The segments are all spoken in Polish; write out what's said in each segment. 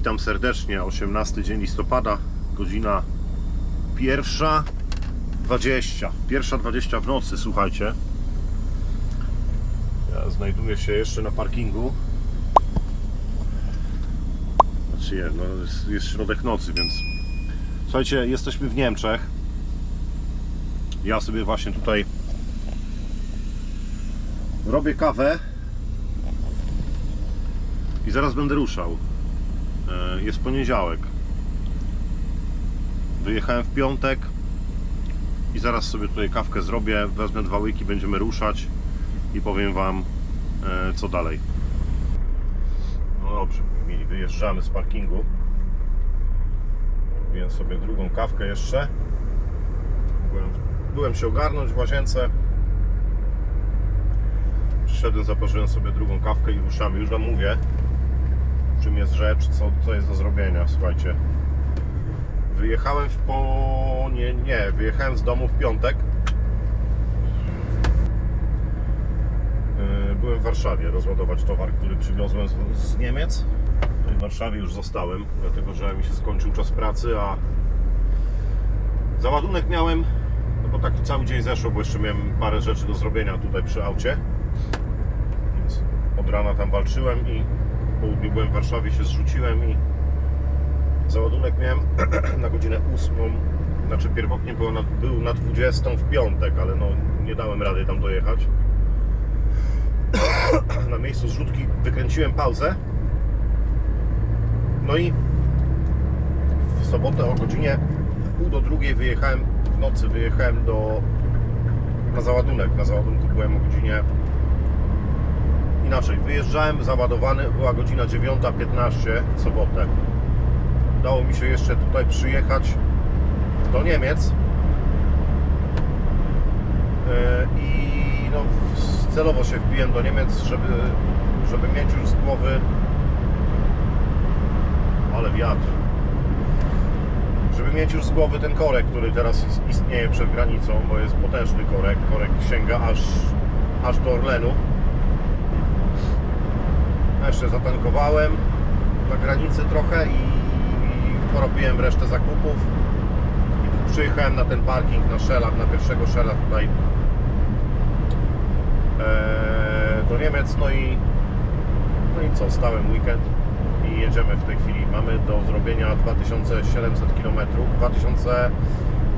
Witam serdecznie. 18 dzień listopada, godzina pierwsza 20. Pierwsza 20 w nocy, słuchajcie. Ja znajduję się jeszcze na parkingu. Znaczy nie, no jest, jest środek nocy, więc słuchajcie, jesteśmy w Niemczech. Ja sobie właśnie tutaj robię kawę i zaraz będę ruszał. E, Jest poniedziałek. Wyjechałem w piątek i zaraz sobie tutaj kawkę zrobię, wezmę dwa łyki, będziemy ruszać i powiem Wam e, co dalej. No dobrze, mili, wyjeżdżamy z parkingu. Robiłem sobie drugą kawkę jeszcze. Byłem, byłem się ogarnąć w łazience. Przyszedłem, zaparzyłem sobie drugą kawkę i ruszamy. Już Wam mówię, czym jest rzecz, co, co jest do zrobienia. Słuchajcie, wyjechałem w po... nie, nie, wyjechałem z domu w piątek. Yy, Byłem w Warszawie rozładować towar, który przywiozłem z, z Niemiec. No W Warszawie już zostałem, dlatego że mi się skończył czas pracy, a załadunek miałem, no bo tak cały dzień zeszło, bo jeszcze miałem parę rzeczy do zrobienia tutaj przy aucie. Więc od rana tam walczyłem i południu byłem w Warszawie, się zrzuciłem i załadunek miałem na godzinę 8. Znaczy pierwotnie było na, był na 20 w piątek, ale no nie dałem rady tam dojechać. Na miejscu zrzutki wykręciłem pauzę. No i w sobotę o godzinie w pół do drugiej wyjechałem w nocy, wyjechałem do na załadunek. Na załadunku byłem o godzinie inaczej. Wyjeżdżałem załadowany, była godzina 9.15 w sobotę. Udało mi się jeszcze tutaj przyjechać do Niemiec. E, I no, celowo się wbiłem do Niemiec, żeby, żeby mieć już z głowy ale wiatr żeby mieć już z głowy ten korek, który teraz is- istnieje przed granicą, bo jest potężny korek, korek sięga aż, aż do Orlenu jeszcze zatankowałem na granicy trochę i porobiłem resztę zakupów i tu przyjechałem na ten parking na Shella, na pierwszego Shella tutaj e, do Niemiec, no i no i co, stałem weekend i jedziemy w tej chwili. Mamy do zrobienia 2700 km, 2000,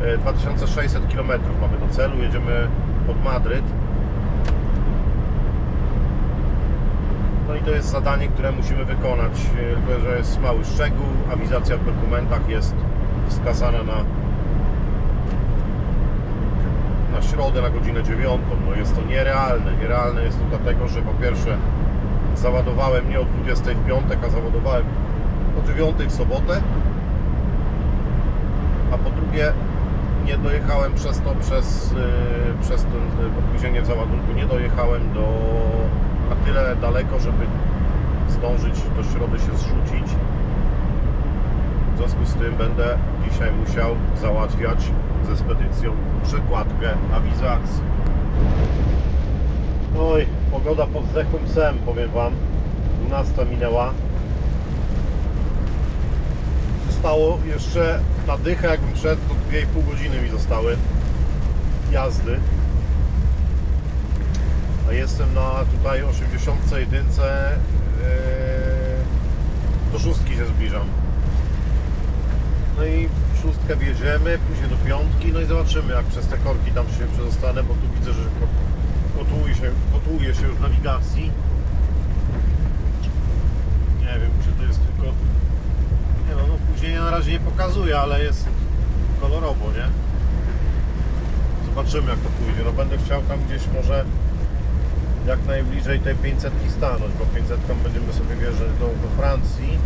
e, 2600 km mamy do celu, jedziemy pod Madryt. No i to jest zadanie, które musimy wykonać, e, tylko że jest mały szczegół, awizacja w dokumentach jest wskazana na na środę na godzinę 9. No jest to nierealne. Nierealne jest to dlatego, że po pierwsze załadowałem nie o 20 w piątek, a załadowałem o 9 w sobotę. A po drugie nie dojechałem przez to, przez, yy, przez to opóźnienie w załadunku, nie dojechałem do na tyle daleko, żeby zdążyć do środy się zrzucić. W związku z tym będę dzisiaj musiał załatwiać ze spedycją przekładkę awizacji. Oj, pogoda pod zdechłym psem, powiem Wam. 12 minęła. Zostało jeszcze na dychę, jakbym szedł, to 2,5 godziny mi zostały jazdy. A jestem na tutaj 81. Yy, do szóstki się zbliżam. No i szóstkę wjedziemy, później do piątki, no i zobaczymy jak przez te korki tam się przedostanę, bo tu widzę, że ko- kotłuje się, kotłuje się już nawigacji. Nie wiem, czy to jest tylko... Nie no, no później na razie nie pokazuje, ale jest kolorowo, nie? Zobaczymy jak to pójdzie. No będę chciał tam gdzieś może jak najbliżej tej 500 stanąć, bo 500 będziemy sobie wjeżdżać do, do Francji.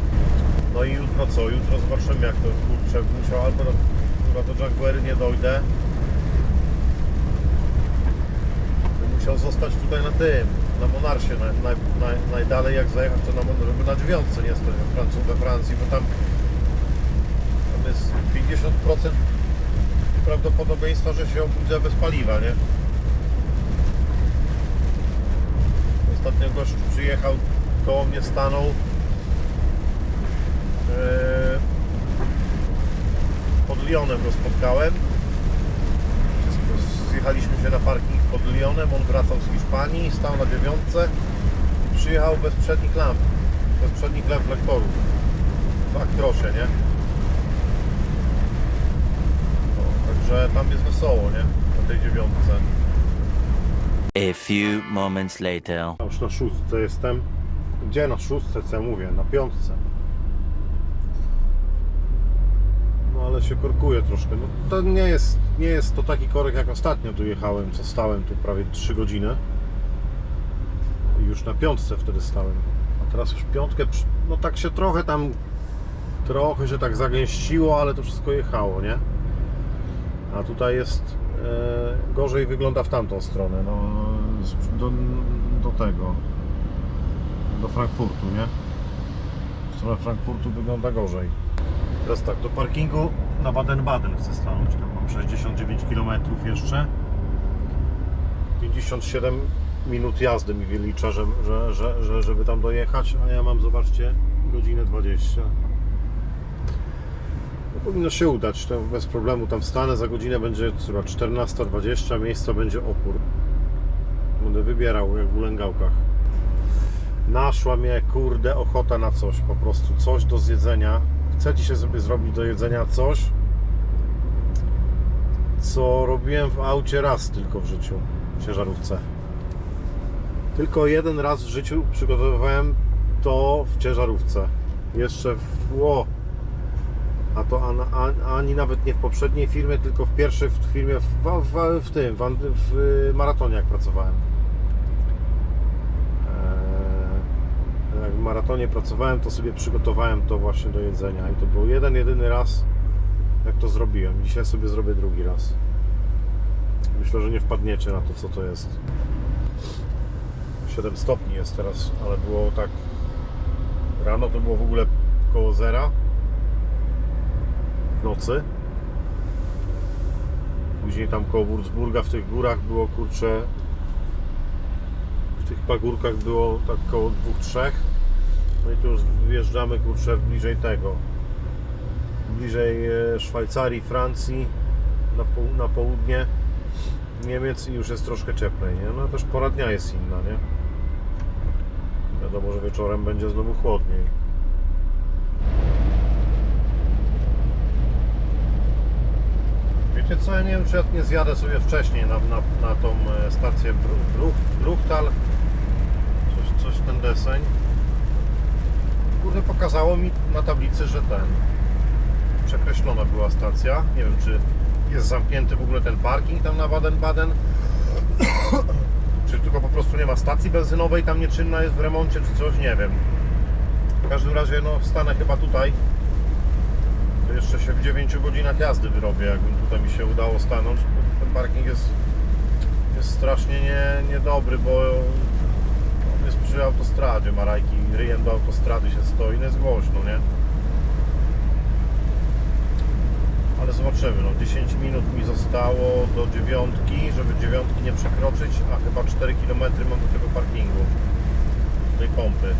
No i jutro co? Jutro zobaczymy jak to kurczę musiał albo do, chyba do Jaguary nie dojdę. Bym musiał zostać tutaj na tym, na Monarsie naj, naj, naj, najdalej jak zajechać to na żeby na dziewiątce nie stać we Francji, we Francji, bo tam, tam jest 50% prawdopodobieństwa, że się obudzę bez paliwa, nie? Ostatnio gość przyjechał, koło mnie stanął Eee, Pod Lyonem go spotkałem. Zjechaliśmy się na parking pod Lyonem. On wracał z Hiszpanii, stał na dziewiątce i przyjechał bez przednich lamp. Bez przednich reflektorów. W Aktrosie, nie? No, także tam jest wesoło, nie? Na tej dziewiątce. A few moments later. A Już na szóstce jestem. Gdzie na szóstce, co ja mówię? Na piątce. No ale się korkuje troszkę. No, to nie jest, nie jest to taki korek jak ostatnio tu jechałem, co stałem tu prawie 3 godziny. I już na piątce wtedy stałem. A teraz już piątkę, no tak się trochę tam, trochę się tak zagęściło, ale to wszystko jechało, nie? A tutaj jest gorzej wygląda w tamtą stronę, no do, do tego, do Frankfurtu, nie? W stronę Frankfurtu wygląda gorzej. Teraz tak, do parkingu na Baden-Baden chcę stanąć, tam mam 69 km jeszcze. 57 minut jazdy mi wylicza, że, że, że, że, żeby tam dojechać, a ja mam, zobaczcie, godzinę 20. No, powinno się udać, to bez problemu tam wstanę, za godzinę będzie chyba 14.20, miejsca będzie opór. Będę wybierał jak w ulęgałkach. Naszła mnie, kurde, ochota na coś, po prostu coś do zjedzenia. Chcę dzisiaj sobie zrobić do jedzenia coś, co robiłem w aucie raz tylko w życiu, w ciężarówce. Tylko jeden raz w życiu przygotowywałem to w ciężarówce. Jeszcze w... Ło, a to an, an, ani nawet nie w poprzedniej firmie, tylko w pierwszej firmie w, w, w tym, w, w maratonie jak pracowałem. Eee, Jak w maratonie pracowałem, to sobie przygotowałem to właśnie do jedzenia i to był jeden, jedyny raz, jak to zrobiłem. Dzisiaj sobie zrobię drugi raz. Myślę, że nie wpadniecie na to, co to jest. 7 stopni jest teraz, ale było tak rano to było w ogóle koło zera nocy. Później tam koło Würzburga w tych górach było kurcze. W tych pagórkach było tak koło 2-3. No i tu już wjeżdżamy kurczę bliżej tego. Bliżej e, Szwajcarii, Francji, na, na południe Niemiec i już jest troszkę cieplej, nie? No też pora dnia jest inna, nie? Wiadomo, że wieczorem będzie znowu chłodniej. Wiecie co, ja nie wiem czy ja nie zjadę sobie wcześniej na, na, na tą e, stację Bru- Bruch, Bruchtal. Coś, coś ten deseń. Kurde pokazało mi na tablicy, że ten przekreślona była stacja. Nie wiem czy jest zamknięty w ogóle ten parking tam na Baden-Baden czy tylko po prostu nie ma stacji benzynowej tam nieczynna jest w remoncie czy coś, nie wiem. W każdym razie no stanę chyba tutaj jeszcze się w 9 godzinach jazdy wyrobię, jakbym tutaj mi się udało stanąć. Ten parking jest, jest strasznie nie, niedobry, bo on jest przy autostradzie. Marajki ryjem do autostrady się stoi, no jest głośno, nie? Ale zobaczymy, no 10 minut mi zostało do dziewiątki, żeby dziewiątki nie przekroczyć, a chyba 4 km mam do tego parkingu, do tej pompy.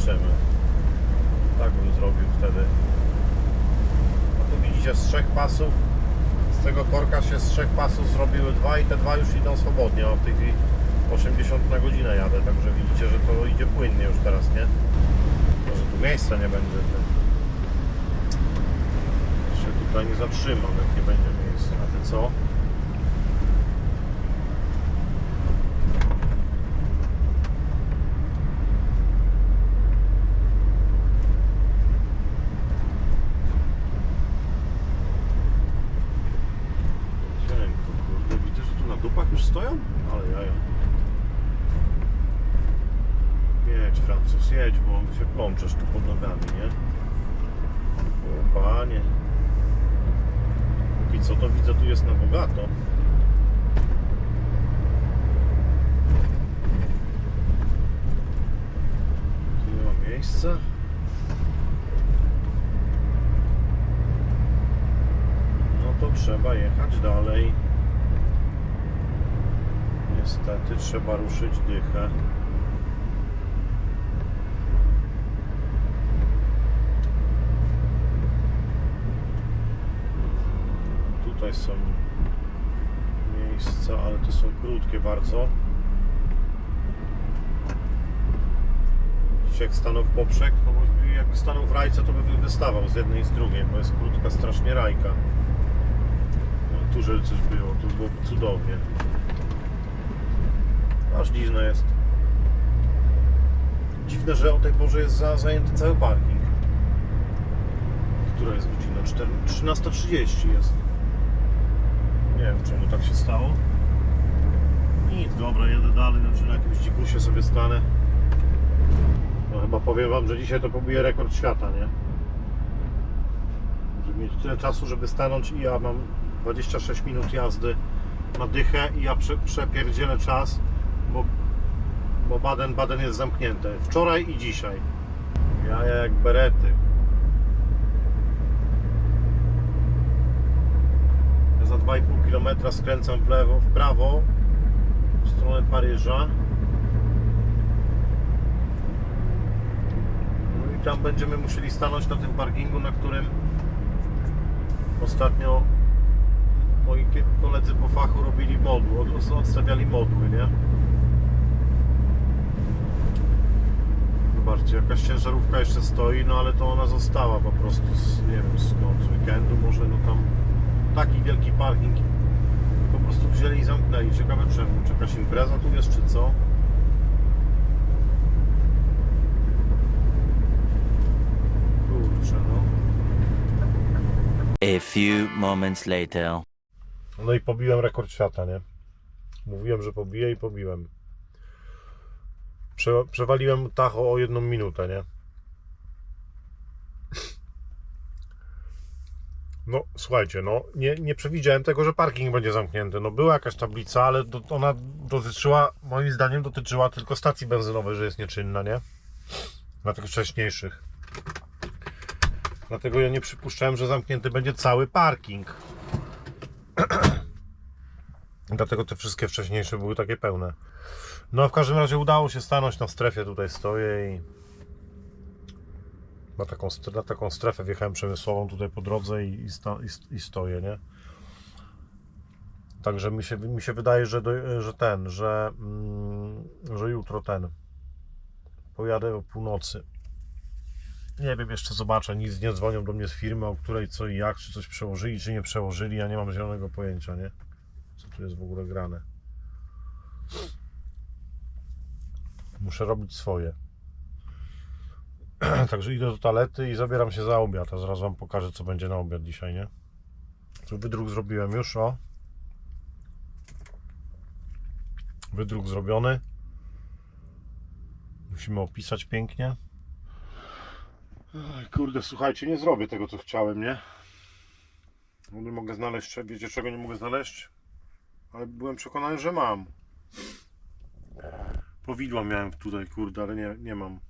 Zobaczymy. Tak bym zrobił wtedy. A tu widzicie z trzech pasów, z tego korka się z trzech pasów zrobiły dwa i te dwa już idą swobodnie. A w tej chwili 80 na godzinę jadę, także widzicie, że to idzie płynnie już teraz, nie? Może tu miejsca nie będzie. Się tutaj nie zatrzymam, jak nie będzie miejsca. A ty co? Cienko, kurde, widzę, że tu na dupach już stoją? Ale jaja. Jedź Francuz, jedź, bo się plączesz tu pod nogami, nie? O panie. Póki co to widzę, tu jest na bogato. Tu nie ma miejsca. No to trzeba jechać dalej. Niestety trzeba ruszyć dychę. Tutaj są miejsca, ale to są krótkie bardzo. Jak stanął w poprzek, bo stanął w rajce, to by wystawał z jednej i z drugiej, bo jest krótka strasznie rajka. Tu, żeby coś było, tu byłoby cudownie. Aż dziwne jest. Dziwne, że o tej porze jest za, zajęty cały parking. Która jest godzina? 4 13.30 jest. Nie wiem czemu tak się stało. Nic, dobra, jedę dalej, znaczy na jakimś dzikusie sobie stanę. No chyba powiem wam, że dzisiaj to pobije rekord świata, nie? Żeby mieć tyle czasu, żeby stanąć i ja mam 26 minut jazdy na dychę i ja prze, przepierdzielę czas, bo, bo Baden-Baden jest zamknięte. Wczoraj i dzisiaj. Ja jak berety. Za 2,5 km skręcam w lewo, w prawo w stronę Paryża. No i tam będziemy musieli stanąć na tym parkingu, na którym ostatnio moi koledzy po fachu robili modły, od- odstawiali modły, nie? Zobaczcie, jakaś ciężarówka jeszcze stoi, no ale to ona została po prostu z, nie wiem skąd, z weekendu może, no tam taki wielki parking po prostu wzięli i zamknęli. Ciekawe czemu, czy jakaś impreza tu jest, czy co? Kurczę, no. A few moments later. No i pobiłem rekord świata, nie? Mówiłem, że pobiję i pobiłem. Prze przewaliłem Tacho o jedną minutę, nie? No, słuchajcie, no nie, nie przewidziałem tego, że parking będzie zamknięty. No była jakaś tablica, ale do, ona dotyczyła, moim zdaniem dotyczyła tylko stacji benzynowej, że jest nieczynna, nie? Na tych wcześniejszych. Dlatego ja nie przypuszczałem, że zamknięty będzie cały parking. Dlatego te wszystkie wcześniejsze były takie pełne. No a w każdym razie udało się stanąć na strefie, tutaj stoję i na taką, na taką strefę wjechałem przemysłową tutaj po drodze i, i, i, i stoję, nie? Także mi się, mi się wydaje, że, do, że ten, że, mm, że jutro ten pojadę o północy. Nie wiem, jeszcze zobaczę, nic nie dzwonią do mnie z firmy, o której co i jak, czy coś przełożyli, czy nie przełożyli, ja nie mam zielonego pojęcia, nie? Co tu jest w ogóle grane. Muszę robić swoje. Także idę do toalety i zabieram się za obiad, a zaraz Wam pokażę, co będzie na obiad dzisiaj, nie? Tu wydruk zrobiłem już, o. Wydruk zrobiony. Musimy opisać pięknie. Oj, kurde, słuchajcie, nie zrobię tego, co chciałem, nie? No Nie mogę znaleźć, wiecie czego nie mogę znaleźć? Ale byłem przekonany, że mam. Powidła miałem tutaj, kurde, ale nie, nie mam.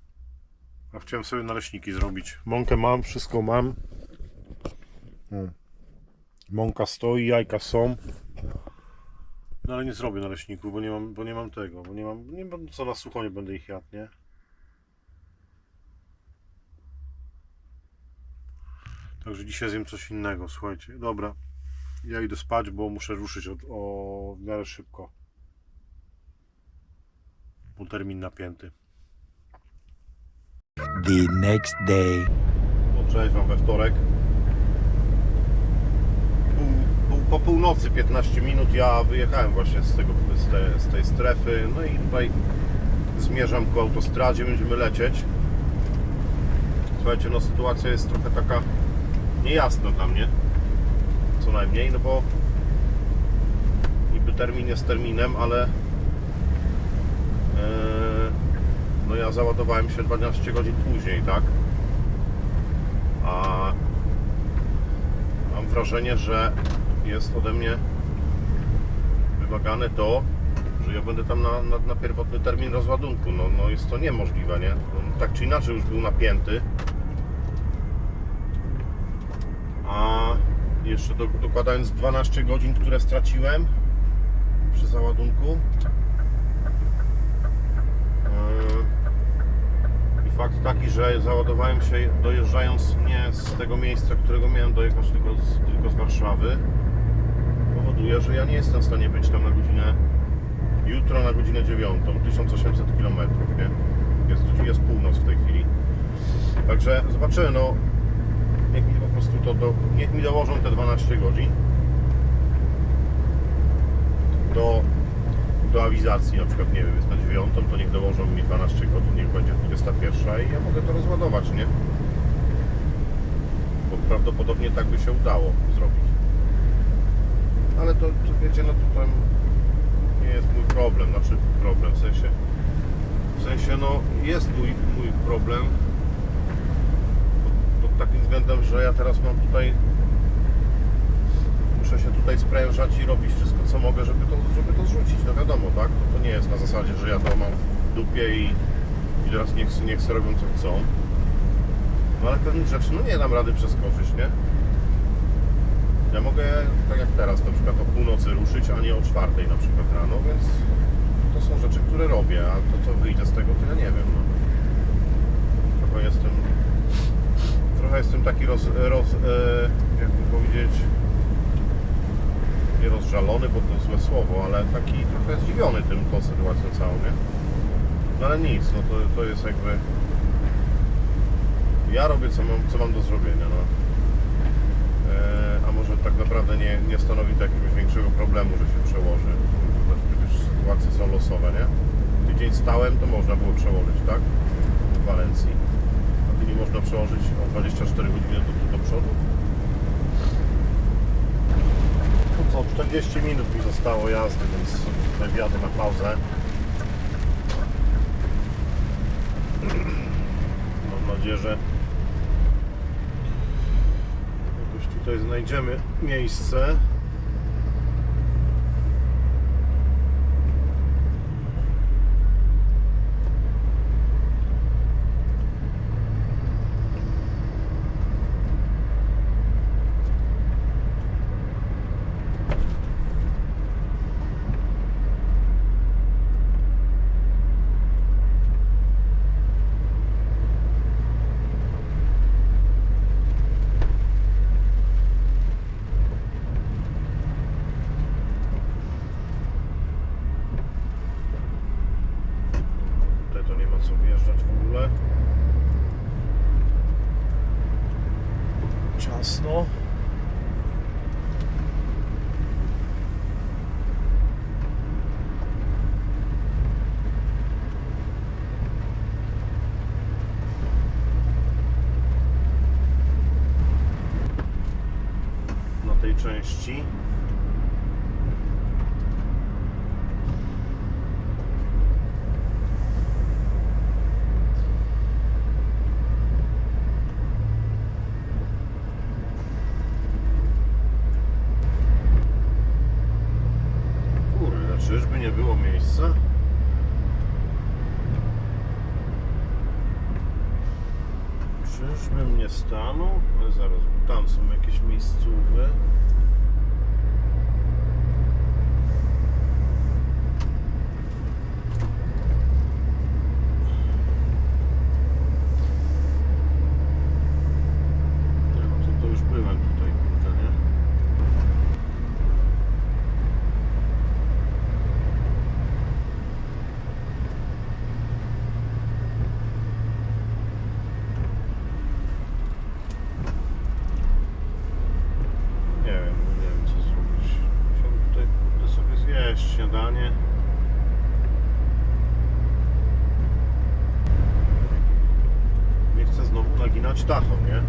A chciałem sobie naleśniki zrobić. Mąkę mam, wszystko mam. Hmm. Mąka stoi, jajka są. No ale nie zrobię naleśników, bo nie mam, bo nie mam tego, bo nie mam, nie mam co na sucho nie będę ich jadł, nie? Także dzisiaj zjem coś innego, słuchajcie. Dobra, ja idę spać, bo muszę ruszyć od, o w miarę szybko. Bo termin napięty. The next day. No, cześć Wam we wtorek. Pół, pół, po północy 15 minut ja wyjechałem właśnie z, tego, z, te, z tej strefy. No i tutaj zmierzam ku autostradzie, będziemy lecieć. Słuchajcie, no sytuacja jest trochę taka niejasna dla mnie. Co najmniej, no bo niby termin jest terminem, ale e, no ja załadowałem się 12 godzin później, tak? A mam wrażenie, że jest ode mnie wymagane to, że ja będę tam na, na, na pierwotny termin rozładunku. No, no jest to niemożliwe, nie? On tak czy inaczej już był napięty. A jeszcze dokładając 12 godzin, które straciłem przy załadunku. E, I fakt taki, że załadowałem się dojeżdżając nie z tego miejsca, którego miałem dojechać, tylko z, tylko z Warszawy, powoduje, że ja nie jestem w stanie być tam na godzinę jutro na godzinę 9, 1800 km, nie? Jest, jest północ w tej chwili. Także zobaczymy, no prostu to, do, niech mi dołożą te 12 godzin do, do awizacji, na przykład, nie wiem, jest na 9, to niech dołożą mi 12 godzin, niech będzie 21 i ja mogę to rozładować, nie? Bo prawdopodobnie tak by się udało zrobić. Ale to, to wiecie, no to tam nie jest mój problem, znaczy problem, w sensie, w sensie, no jest mój, mój problem takim względem, że ja teraz mam tutaj muszę się tutaj sprężać i robić wszystko co mogę, żeby to, żeby to zrzucić, no wiadomo, tak? To, to nie jest na zasadzie, że ja to mam w dupie i, i teraz niech, niech sobie robią co chcą. No ale pewnych rzeczy, no nie dam rady przeskoczyć, nie? Ja mogę, tak jak teraz, na przykład o północy ruszyć, a nie o czwartej na przykład rano, więc to są rzeczy, które robię, a to co wyjdzie z tego, to ja nie wiem, no. Trochę jestem, trochę jestem taki roz, roz e, jakby powiedzieć, nie rozżalony, bo to złe słowo, ale taki trochę zdziwiony tym, tą sytuacją całą, nie? No ale nic, no to, to jest jakby... Ja robię co mam, co mam do zrobienia, no. E, a może tak naprawdę nie, nie stanowi to jakiegoś większego problemu, że się przełoży. Przecież sytuacje są losowe, nie? Tydzień stałem, to można było przełożyć, tak? W Walencji. A ty nie można przełożyć 24 godziny do, do przodu? No co, 40 minut mi zostało jazdy, więc tutaj wjadę na pauzę. Mam nadzieję, że jakoś tutaj znajdziemy miejsce. Tutaj to nie ma co wjeżdżać w ogóle. Ciasno. Na części. Kurde, czyżby nie było miejsca? Czyżbym nie stanął? Ale zaraz, tam są jakieś miejscówy. Nie, no to, to już byłem tutaj, kurde, nie? Nie wiem, nie wiem co zrobić. Musiałbym tutaj kurde, sobie zjeść śniadanie. Nie chcę znowu naginać dachą, nie?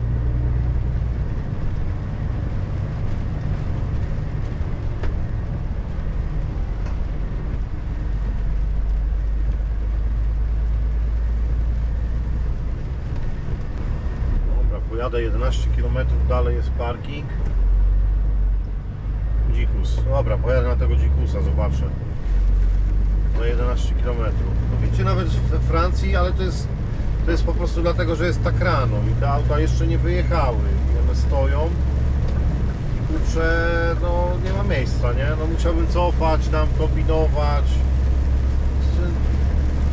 Dobra, pojadę 11 km dalej jest parking. Dzikus. Dobra, pojadę na tego dzikusa, zobaczę. Na 11 km. No wiecie, nawet we Francji, ale to jest, to jest po prostu dlatego, że jest tak rano i te auta jeszcze nie wyjechały. I one stoją. I kurczę, no nie ma miejsca, nie? No musiałbym cofać, tam kombinować.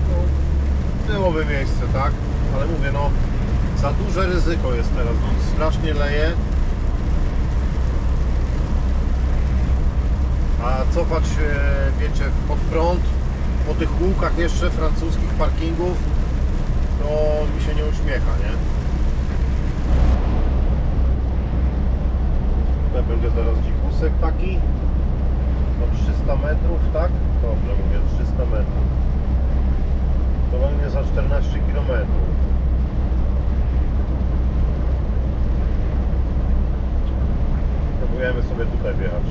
No, byłoby miejsce, tak? Ale mówię, no za duże ryzyko jest teraz, bo strasznie leje. A cofać, wiecie, pod prąd, po tych łukach jeszcze francuskich parkingów, to mi się nie uśmiecha, nie? Będzie zaraz dzikusek taki. No 300 metrów, tak? Dobrze mówię, 300 metrów. To będzie za 14 km. Sobie tutaj wjechać.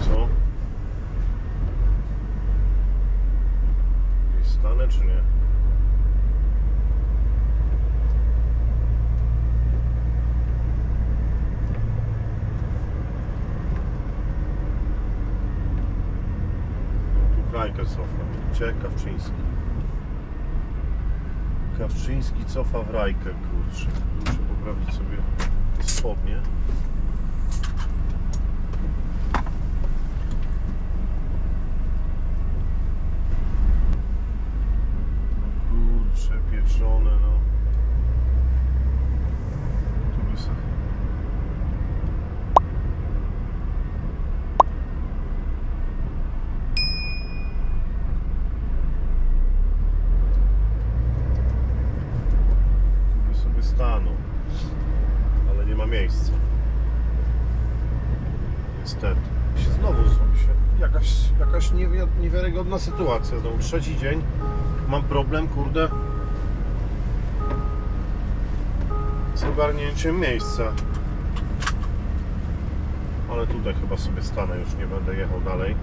Co? Gdzieś stanę czy nie? Frajkę cofa. Widzicie? Kawczyński. Kawczyński cofa w rajkę, kurczę. Muszę poprawić sobie spodnie. Kurczę, pieczone, no. Tu by se... Tu by sobie stanął. Ale nie ma miejsca. Niestety. Się znowu zrobi się jakaś, jakaś niewi- niewiarygodna sytuacja. Znowu trzeci dzień. Mam problem, kurde. Z ogarnięciem miejsca. Ale tutaj chyba sobie stanę, już nie będę jechał dalej.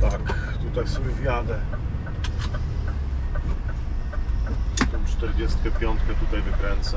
Tak, tutaj sobie wjadę. Tą 45 tutaj wykręcę.